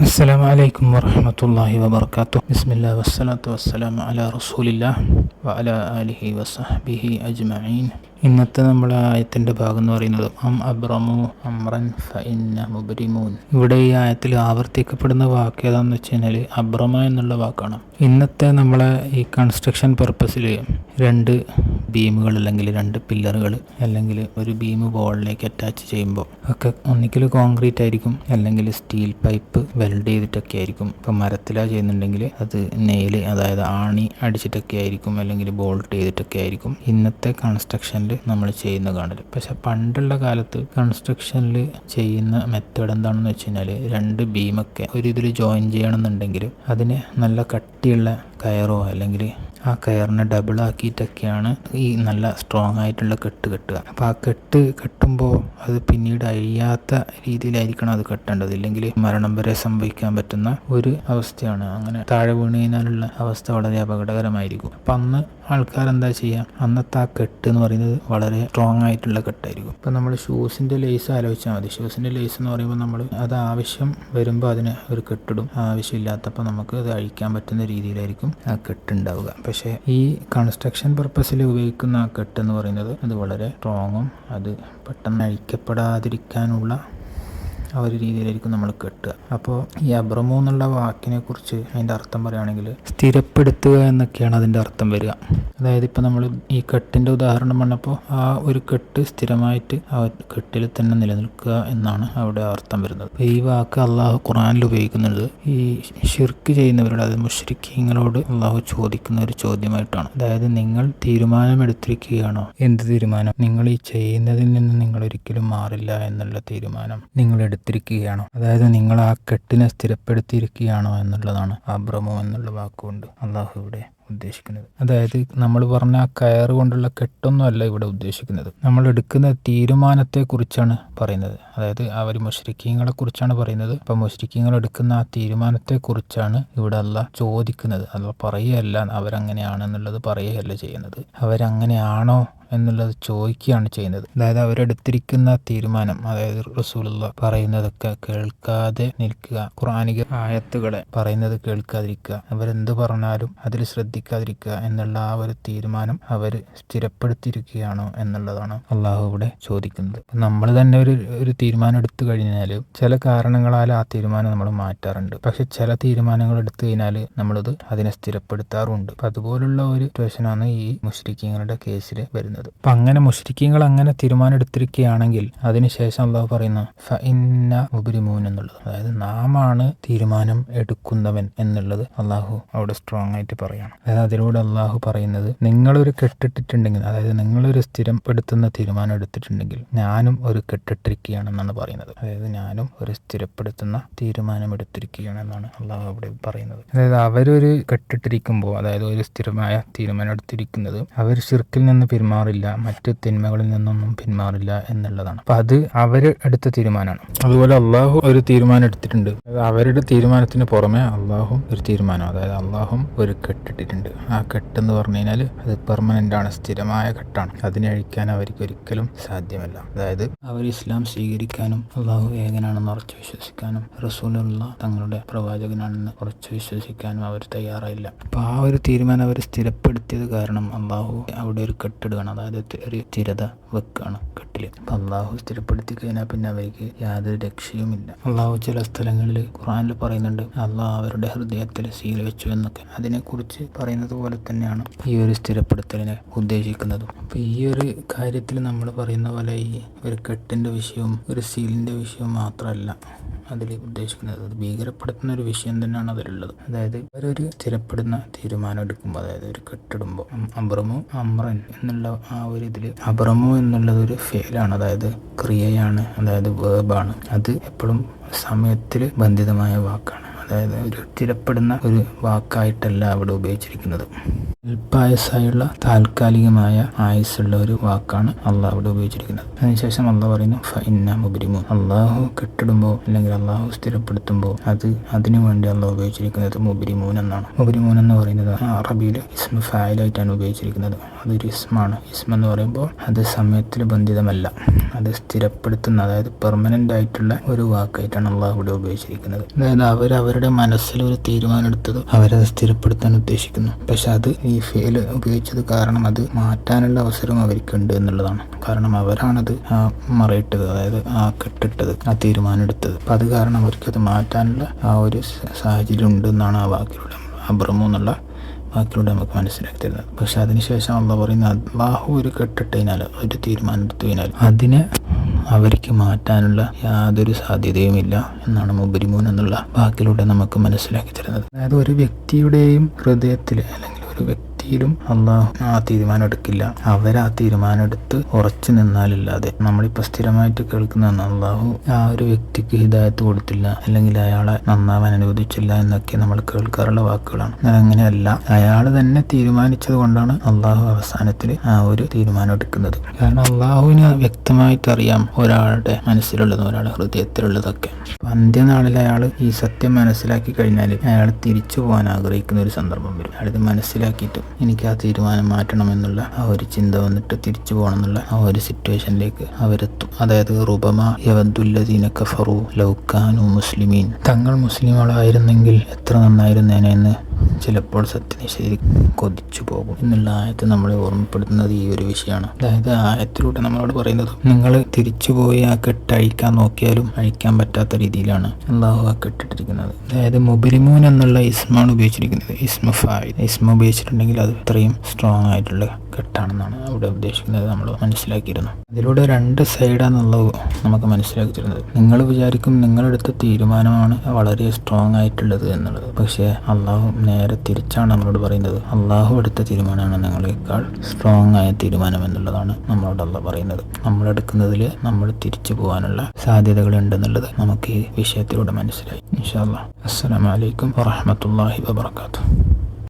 السلام عليكم ورحمة الله وبركاته بسم الله والصلاة والسلام على رسول الله وعلى آله وصحبه أجمعين ഇന്നത്തെ നമ്മുടെ ആയത്തിന്റെ ഭാഗം എന്ന് പറയുന്നത് അം അബ്രമു അമ്രൻ ഫഇന്ന മുബരിമൂൻ. ഇവിടെ ഈ ആയത്തിൽ ആവർത്തിക്കപ്പെടുന്ന വാക്ക് ഏതാണെന്ന് വെച്ച് കഴിഞ്ഞാൽ അബ്രമ എന്നുള്ള വാക്കാണ്. ഇന്നത്തെ നമ്മളെ ഈ കൺസ്ട്രക്ഷൻ പർപ്പസിൽ രണ്ട് ബീമുകൾ അല്ലെങ്കിൽ രണ്ട് പില്ലറുകൾ അല്ലെങ്കിൽ ഒരു ബീം ബോളിലേക്ക് അറ്റാച്ച് ചെയ്യുമ്പോൾ ഒക്കെ ഒന്നിക്കൽ കോൺക്രീറ്റ് ആയിരിക്കും അല്ലെങ്കിൽ സ്റ്റീൽ പൈപ്പ് വെൽഡ് ചെയ്തിട്ടൊക്കെ ആയിരിക്കും. ഇപ്പം മരത്തിലാണ് ചെയ്യുന്നുണ്ടെങ്കിൽ അത് നെയിൽ അതായത് ആണി അടിച്ചിട്ടൊക്കെ ആയിരിക്കും അല്ലെങ്കിൽ ബോൾട്ട് ചെയ്തിട്ടൊക്കെ ആയിരിക്കും. ഇന്നത്തെ കൺസ്ട്രക്ഷനിൽ നമ്മൾ ചെയ്യുന്ന കാണൽ പക്ഷെ പണ്ടുള്ള കാലത്ത് കൺസ്ട്രക്ഷനിൽ ചെയ്യുന്ന മെത്തേഡ് എന്താണെന്ന് വെച്ച് കഴിഞ്ഞാൽ രണ്ട് ബീമൊക്കെ ഒരു ഇതിൽ ജോയിൻ ചെയ്യണമെന്നുണ്ടെങ്കിൽ അതിന് നല്ല കട്ടിയുള്ള കയറോ അല്ലെങ്കിൽ ആ കയറിനെ ഡബിൾ ആക്കിയിട്ടൊക്കെയാണ് ഈ നല്ല സ്ട്രോങ് ആയിട്ടുള്ള കെട്ട് കെട്ടുക. അപ്പോൾ ആ കെട്ട് കെട്ടുമ്പോൾ അത് പിന്നീട് അഴിയാത്ത രീതിയിലായിരിക്കണം അത് കെട്ടേണ്ടത്. ഇല്ലെങ്കിൽ മരണം വരെ സംഭവിക്കാൻ പറ്റുന്ന ഒരു അവസ്ഥയാണ്. അങ്ങനെ താഴെ വീണ് കഴിഞ്ഞാലുള്ള അവസ്ഥ വളരെ അപകടകരമായിരിക്കും. അപ്പം അന്ന് ആൾക്കാർ എന്താ ചെയ്യുക അന്നത്തെ ആ കെട്ട് എന്ന് പറയുന്നത് വളരെ സ്ട്രോങ് ആയിട്ടുള്ള കെട്ടായിരിക്കും. ഇപ്പം നമ്മൾ ഷൂസിന്റെ ലേസ് ആലോചിച്ചാൽ മതി. ഷൂസിന്റെ ലേസ് എന്ന് പറയുമ്പോൾ നമ്മൾ അത് ആവശ്യം വരുമ്പോൾ അതിന് ഒരു കെട്ടിടും. ആവശ്യമില്ലാത്തപ്പോൾ നമുക്ക് അത് അഴിക്കാൻ പറ്റുന്ന രീതിയിലായിരിക്കും ആ കെട്ടുണ്ടാവുക പക്ഷേ ഈ കൺസ്ട്രക്ഷൻ പർപ്പസിൽ ഉപയോഗിക്കുന്ന ആ കെട്ട് എന്ന് പറയുന്നത് അത് വളരെ സ്ട്രോങ്ങും അത് പെട്ടെന്ന് അഴിക്കപ്പെടാതിരിക്കാനുള്ള ആ ഒരു രീതിയിലായിരിക്കും നമ്മൾ കെട്ടുക. അപ്പോൾ ഈ അബ്രമോ എന്നുള്ള വാക്കിനെ കുറിച്ച് അതിന്റെ അർത്ഥം പറയുകയാണെങ്കിൽ സ്ഥിരപ്പെടുത്തുക എന്നൊക്കെയാണ് അതിന്റെ അർത്ഥം വരിക. അതായത് ഇപ്പോൾ നമ്മൾ ഈ കെട്ടിന്റെ ഉദാഹരണം പറഞ്ഞപ്പോൾ ആ ഒരു കെട്ട് സ്ഥിരമായിട്ട് ആ കെട്ടിൽ തന്നെ നിലനിൽക്കുക എന്നാണ് അവിടെ അർത്ഥം വരുന്നത്. ഈ വാക്ക് അള്ളാഹു ഖുറാനിൽ ഉപയോഗിക്കുന്നത് ഈ ഷിർക്ക് ചെയ്യുന്നവരോട് അതായത് മുഷ്രിഖീങ്ങളോട് അള്ളാഹു ചോദിക്കുന്ന ഒരു ചോദ്യമായിട്ടാണ്. അതായത് നിങ്ങൾ തീരുമാനമെടുത്തിരിക്കുകയാണോ? എന്ത് തീരുമാനം? നിങ്ങൾ ഈ ചെയ്യുന്നതിൽ നിന്ന് നിങ്ങൾ ഒരിക്കലും മാറില്ല എന്നുള്ള തീരുമാനം. നിങ്ങൾ എടുത്തിരിക്കുകയാണോ അതായത് നിങ്ങൾ ആ കെട്ടിനെ സ്ഥിരപ്പെടുത്തിയിരിക്കുകയാണോ എന്നുള്ളതാണ് ആ അബ്രമോ എന്നുള്ള വാക്കുകൊണ്ട് അള്ളാഹു ഇവിടെ ഉദ്ദേശിക്കുന്നത്. അതായത് നമ്മൾ പറഞ്ഞ ആ കയറ് കൊണ്ടുള്ള കെട്ടൊന്നും അല്ല ഇവിടെ ഉദ്ദേശിക്കുന്നത്. നമ്മൾ എടുക്കുന്ന തീരുമാനത്തെക്കുറിച്ചാണ് പറയുന്നത്. അതായത് അവർ മുഷ്രിക്കീങ്ങളെ കുറിച്ചാണ് പറയുന്നത്. അപ്പം മുഷ്രിക്കീങ്ങൾ എടുക്കുന്ന ആ തീരുമാനത്തെക്കുറിച്ചാണ് ഇവിടെ അല്ല ചോദിക്കുന്നത്. അല്ല പറയുകയല്ല അവരങ്ങനെയാണെന്നുള്ളത് പറയുകയല്ല ചെയ്യുന്നത്. അവരങ്ങനെയാണോ എന്നുള്ളത് ചോദിക്കുകയാണ് ചെയ്യുന്നത്. അതായത് അവരെടുത്തിരിക്കുന്ന തീരുമാനം അതായത് റസൂലുള്ള പറയുന്നതൊക്കെ കേൾക്കാതെ നിൽക്കുക ഖുറാനിക ആയത്തുകളെ പറയുന്നത് കേൾക്കാതിരിക്കുക. അവരെന്ത് പറഞ്ഞാലും അതിൽ ശ്രദ്ധിക്കാതിരിക്കുക എന്നുള്ള ആ ഒരു തീരുമാനം അവർ സ്ഥിരപ്പെടുത്തിയിരിക്കുകയാണോ എന്നുള്ളതാണ് അള്ളാഹു ഇവിടെ ചോദിക്കുന്നത്. നമ്മൾ തന്നെ ഒരു ഒരു തീരുമാനം എടുത്തു കഴിഞ്ഞാൽ ചില കാരണങ്ങളാൽ ആ തീരുമാനം നമ്മൾ മാറ്റാറുണ്ട്. പക്ഷെ ചില തീരുമാനങ്ങൾ എടുത്തു കഴിഞ്ഞാൽ നമ്മളത് അതിനെ സ്ഥിരപ്പെടുത്താറുണ്ട്. അപ്പം അതുപോലുള്ള ഒരു സിറ്റുവേഷനാണ് ഈ മുഷ്രിഖീങ്ങളുടെ കേസിൽ വരുന്നത്. അപ്പം അങ്ങനെ മുഷ്രിക്കീങ്ങൾ അങ്ങനെ തീരുമാനം എടുത്തിരിക്കുകയാണെങ്കിൽ അതിനുശേഷം അള്ളാഹു പറയുന്ന ഫ ഉപരിമൂൻ എന്നുള്ളത്. അതായത് നാമാണ് തീരുമാനം എടുക്കുന്നവൻ എന്നുള്ളത് അള്ളാഹു അവിടെ സ്ട്രോങ് ആയിട്ട് പറയാണ്. അതായത് അതിലൂടെ അള്ളാഹു പറയുന്നത് നിങ്ങളൊരു കെട്ടിട്ടിട്ടുണ്ടെങ്കിൽ അതായത് നിങ്ങളൊരു സ്ഥിരപ്പെടുത്തുന്ന തീരുമാനം എടുത്തിട്ടുണ്ടെങ്കിൽ ഞാനും ഒരു കെട്ടിട്ടിരിക്കുകയാണെന്നാണ് പറയുന്നത്. അതായത് ഞാനും ഒരു സ്ഥിരപ്പെടുത്തുന്ന തീരുമാനം എടുത്തിരിക്കുകയാണെന്നാണ് അള്ളാഹു അവിടെ പറയുന്നത്. അതായത് അവരൊരു കെട്ടിട്ടിരിക്കുമ്പോൾ അതായത് ഒരു സ്ഥിരമായ തീരുമാനം എടുത്തിരിക്കുന്നത് അവർ ഷിർക്കിൽ നിന്ന് പിന്മാറില്ല മറ്റു തിന്മകളിൽ നിന്നൊന്നും പിന്മാറില്ല എന്നുള്ളതാണ്. അപ്പൊ അത് അവർ എടുത്ത തീരുമാനമാണ്. അതുപോലെ അള്ളാഹു ഒരു തീരുമാനം എടുത്തിട്ടുണ്ട്. അവരുടെ തീരുമാനത്തിന് പുറമെ അള്ളാഹും ഒരു തീരുമാനം അതായത് അള്ളാഹും ഒരു കെട്ടിട്ടിട്ടുണ്ട് ആ കെട്ടെന്ന് പറഞ്ഞു കഴിഞ്ഞാൽ അത് പെർമനന്റ് ആണ് സ്ഥിരമായ കെട്ടാണ്. അതിനെ അഴിക്കാൻ അവർക്ക് ഒരിക്കലും സാധ്യമല്ല. അതായത് അവർ ഇസ്ലാം സ്വീകരിക്കാനും അള്ളാഹു ഏകനാണെന്ന് ഉറച്ചു വിശ്വസിക്കാനും റസൂലുള്ള തങ്ങളുടെ പ്രവാചകനാണെന്ന് ഉറച്ചു വിശ്വസിക്കാനും അവർ തയ്യാറായില്ല. അപ്പോൾ ആ ഒരു തീരുമാനം അവർ സ്ഥിരപ്പെടുത്തിയത് കാരണം അള്ളാഹു അവിടെ ഒരു കെട്ടിടുകയാണ് അതായത് ഒരു സ്ഥിരത വെക്കുകയാണ് കെട്ടിൽ അപ്പം അള്ളാഹു സ്ഥിരപ്പെടുത്തി കഴിഞ്ഞാൽ പിന്നെ അവർക്ക് യാതൊരു രക്ഷയുമില്ല. അള്ളാഹു ചില സ്ഥലങ്ങളിൽ ഖുറാനിൽ പറയുന്നുണ്ട് അള്ളാഹു അവരുടെ ഹൃദയത്തിൽ സീൽ വെച്ചു എന്നൊക്കെ. അതിനെക്കുറിച്ച് പറയുന്നത് പോലെ തന്നെയാണ് ഈ ഒരു സ്ഥിരപ്പെടുത്തലിനെ ഉദ്ദേശിക്കുന്നത്. അപ്പം ഈ ഒരു കാര്യത്തിൽ നമ്മൾ പറയുന്ന പോലെ ഈ ഒരു കെട്ടിന്റെ വിഷയവും ഒരു സീലിന്റെ വിഷയവും മാത്രമല്ല അതിൽ ഉദ്ദേശിക്കുന്നത്. അത് ഭീകരപ്പെടുത്തുന്ന ഒരു വിഷയം തന്നെയാണ് അതിലുള്ളത്. അതായത് അവരൊരു സ്ഥിരപ്പെടുന്ന തീരുമാനം എടുക്കുമ്പോൾ അതായത് ഒരു കെട്ടിടുമ്പോൾ അബ്രമോ അമ്രൻ എന്നുള്ള ആ ഒരു ഇതിൽ അബ്രമോ എന്നുള്ളത് ഒരു ഫെയിലാണ് അതായത് ക്രിയയാണ് അതായത് വേബാണ് അത് എപ്പോഴും സമയത്തിൽ ബന്ധിതമായ വാക്കാണ്. അതായത് ഒരു സ്ഥിരപ്പെടുന്ന ഒരു വാക്കായിട്ടല്ല അവിടെ ഉപയോഗിച്ചിരിക്കുന്നത്. അല്പായസായുള്ള താൽക്കാലികമായ ആയുസ്സുള്ള ഒരു വാക്കാണ് അള്ളാഹ് അവിടെ ഉപയോഗിച്ചിരിക്കുന്നത്. അതിനുശേഷം അള്ളാഹ് പറയുന്നു ഫൈന മുബരിമു അള്ളാഹു കെട്ടിടുമ്പോൾ അല്ലെങ്കിൽ അള്ളാഹു സ്ഥിരപ്പെടുത്തുമ്പോൾ അത് അതിനു വേണ്ടി അള്ളാഹ് ഉപയോഗിച്ചിരിക്കുന്നത് മുബരിമൂൻ എന്നാണ്. മുബരിമൂൻ എന്ന് പറയുന്നത് അറബിയിൽ ഇസ്മ ഫായിലായിട്ടാണ് ഉപയോഗിച്ചിരിക്കുന്നത്. അതൊരു ഇസ്മാണ്. ഇസ്മ എന്ന് പറയുമ്പോൾ അത് സമയത്തിൽ ബന്ധിതമല്ല. അത് സ്ഥിരപ്പെടുത്തുന്ന അതായത് പെർമനന്റ് ആയിട്ടുള്ള ഒരു വാക്കായിട്ടാണ് അള്ളാഹ് ഇവിടെ ഉപയോഗിച്ചിരിക്കുന്നത്. അതായത് അവർ അവരുടെ മനസ്സിൽ ഒരു തീരുമാനം എടുത്തത് അവരത് സ്ഥിരപ്പെടുത്താൻ ഉദ്ദേശിക്കുന്നു. പക്ഷെ അത് ഫെയിൽ ഉപയോഗിച്ചത് കാരണം അത് മാറ്റാനുള്ള അവസരം അവർക്കുണ്ട് എന്നുള്ളതാണ്. കാരണം അവരാണത് മറയിട്ടത് അതായത് ആ കെട്ടിട്ടത് ആ തീരുമാനം എടുത്തത് അപ്പം അത് കാരണം അവർക്കത് മാറ്റാനുള്ള ആ ഒരു സാഹചര്യം ഉണ്ടെന്നാണ് ആ വാക്കിലൂടെ അബ്രമു എന്നുള്ള വാക്കിലൂടെ നമുക്ക് മനസ്സിലാക്കി തരുന്നത്. പക്ഷെ അതിനുശേഷം അള്ള പറയുന്ന അള്ളാഹു ഒരു കെട്ടിട്ടതിനാൽ ഒരു തീരുമാനം എടുത്തതിനാൽ അതിനെ അവർക്ക് മാറ്റാനുള്ള യാതൊരു സാധ്യതയുമില്ല എന്നാണ് മുബരിമൂൻ എന്നുള്ള വാക്കിലൂടെ നമുക്ക് മനസ്സിലാക്കി തരുന്നത്. അതായത് ഒരു വ്യക്തിയുടെയും ഹൃദയത്തിൽ അല്ലെങ്കിൽ ഒരു വ്യക്തിയിലും അള്ളാഹു ആ തീരുമാനം എടുക്കില്ല അവർ ആ തീരുമാനം എടുത്ത് ഉറച്ചു നിന്നാലല്ലാതെ. നമ്മളിപ്പോൾ സ്ഥിരമായിട്ട് കേൾക്കുന്നതാണ് അള്ളാഹു ആ ഒരു വ്യക്തിക്ക് ഹിദായത്ത് കൊടുത്തില്ല. അല്ലെങ്കിൽ അയാളെ നന്നാവാൻ അനുവദിച്ചില്ല എന്നൊക്കെ നമ്മൾ കേൾക്കാറുള്ള വാക്കുകളാണ്. അങ്ങനെയല്ല. അയാൾ തന്നെ തീരുമാനിച്ചത് കൊണ്ടാണ് അള്ളാഹു അവസാനത്തിൽ ആ ഒരു തീരുമാനം എടുക്കുന്നത് കാരണം അള്ളാഹുവിന് വ്യക്തമായിട്ട് അറിയാം ഒരാളുടെ മനസ്സിലുള്ളതും ഒരാളുടെ ഹൃദയത്തിലുള്ളതൊക്കെ. അന്ത്യനാളിൽ അയാൾ ഈ സത്യം മനസ്സിലാക്കി കഴിഞ്ഞാൽ അയാൾ തിരിച്ചു പോകാൻ ആഗ്രഹിക്കുന്ന ഒരു സന്ദർഭം വരും. അയാളിത് മനസ്സിലാക്കിയിട്ട് എനിക്ക് ആ തീരുമാനം മാറ്റണമെന്നുള്ള ആ ഒരു ചിന്ത വന്നിട്ട് തിരിച്ചു പോകണം എന്നുള്ള ആ ഒരു സിറ്റുവേഷനിലേക്ക് അവരെത്തും. അതായത് റുബമ യവദ്ദുല്ലദീന കഫറു ലൗക്കാനു മുസ്ലിമീൻ. തങ്ങൾ മുസ്ലിമുകളായിരുന്നെങ്കിൽ എത്ര നന്നായിരുന്നേനെ എന്ന് ചിലപ്പോൾ സത്യനിഷേധി കൊതിച്ചു പോകും എന്നുള്ള ആയത്ത് നമ്മളെ ഓർമ്മപ്പെടുത്തുന്നത് ഈ ഒരു വിഷയമാണ്. അതായത് ആയത്തിലൂടെ നമ്മളോട് പറയുന്നത് നിങ്ങൾ തിരിച്ചു പോയി ആ കെട്ട് അഴിക്കാൻ നോക്കിയാലും അഴിക്കാൻ പറ്റാത്ത രീതിയിലാണ് അള്ളാഹു ആ കെട്ടിട്ടിരിക്കുന്നത്. അതായത് മുബരിമൂൻ എന്നുള്ള ഇസ്മാണ് ഉപയോഗിച്ചിരിക്കുന്നത് ഇസ്മ ഫായ് ഇസ്മ ഉപയോഗിച്ചിട്ടുണ്ടെങ്കിൽ അത് ഇത്രയും സ്ട്രോങ് ആയിട്ടുള്ള കെട്ടാണെന്നാണ് അവിടെ ഉദ്ദേശിക്കുന്നത് നമ്മൾ മനസ്സിലാക്കിയിരുന്നു. അതിലൂടെ രണ്ട് സൈഡാണെന്നുള്ളത് നമുക്ക് മനസ്സിലാക്കി തരുന്നത് നിങ്ങൾ വിചാരിക്കും നിങ്ങളെടുത്ത തീരുമാനമാണ് വളരെ സ്ട്രോങ് ആയിട്ടുള്ളത് എന്നുള്ളത്. പക്ഷേ അള്ളാഹു നേരെ തിരിച്ചാണ് നമ്മളോട് പറയുന്നത്. അള്ളാഹു എടുത്ത തീരുമാനമാണ് നിങ്ങളെക്കാൾ സ്ട്രോങ് ആയ തീരുമാനം എന്നുള്ളതാണ് നമ്മളോട് അല്ല പറയുന്നത്. നമ്മളെടുക്കുന്നതിൽ നമ്മൾ തിരിച്ചു പോകാനുള്ള സാധ്യതകൾ ഉണ്ടെന്നുള്ളത് നമുക്ക് ഈ വിഷയത്തിലൂടെ മനസ്സിലായി. ഇൻഷാല്ലാ അസ്സാം അസ്സലാമു അലൈക്കും വറഹ്മത്തുള്ളാഹി വബറകാതുഹു.